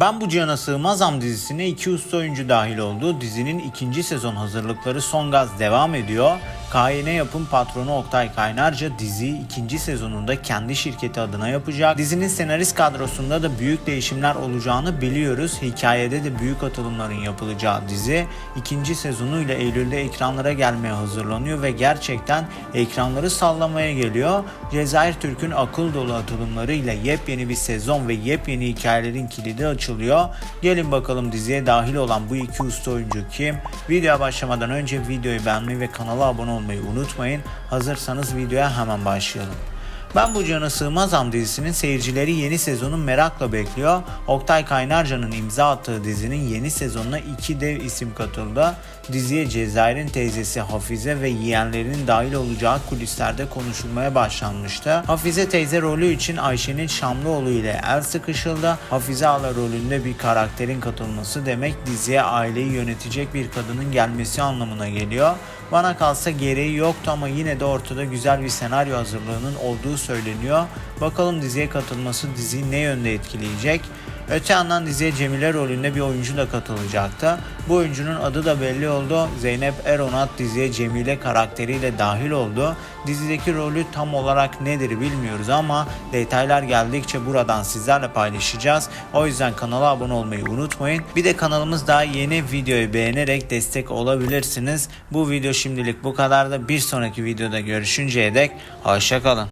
Ben bu Cihana Sığmazam dizisine iki usta oyuncu dahil oldu. Dizinin ikinci sezon hazırlıkları son gaz devam ediyor. KYN yapım patronu Oktay Kaynarca diziyi ikinci sezonunda kendi şirketi adına yapacak. Dizinin senarist kadrosunda da büyük değişimler olacağını biliyoruz. Hikayede de büyük atılımların yapılacağı dizi ikinci sezonuyla Eylül'de ekranlara gelmeye hazırlanıyor ve gerçekten ekranları sallamaya geliyor. Cezayir Türk'ün akıl dolu atılımlarıyla yepyeni bir sezon ve yepyeni hikayelerin kilidi açılıyor. Gelin bakalım diziye dahil olan bu iki usta oyuncu kim? Videoya başlamadan önce videoyu beğenmeyi ve kanala abone olmayı unutmayın. Hazırsanız videoya hemen başlayalım. Ben bu Cana Sığmazam dizisinin seyircileri yeni sezonu merakla bekliyor. Oktay Kaynarca'nın imza attığı dizinin yeni sezonuna iki dev isim katıldı. Diziye Cezayir'in teyzesi Hafize ve yeğenlerinin dahil olacağı kulislerde konuşulmaya başlanmıştı. Hafize teyze rolü için Ayşe'nin Şamlıoğlu ile el sıkışıldı. Hafize Ala rolünde bir karakterin katılması demek diziye aileyi yönetecek bir kadının gelmesi anlamına geliyor. Bana kalsa gereği yoktu ama yine de ortada güzel bir senaryo hazırlığının olduğu söyleniyor. Bakalım diziye katılması diziyi ne yönde etkileyecek? Öte yandan diziye Cemile rolünde bir oyuncu da katılacaktı. Bu oyuncunun adı da belli oldu. Zeynep Eronat diziye Cemile karakteriyle dahil oldu. Dizideki rolü tam olarak nedir bilmiyoruz ama detaylar geldikçe buradan sizlerle paylaşacağız. O yüzden kanala abone olmayı unutmayın. Bir de kanalımız daha yeni videoyu beğenerek destek olabilirsiniz. Bu video şimdilik bu kadar da bir sonraki videoda görüşünceye dek hoşçakalın.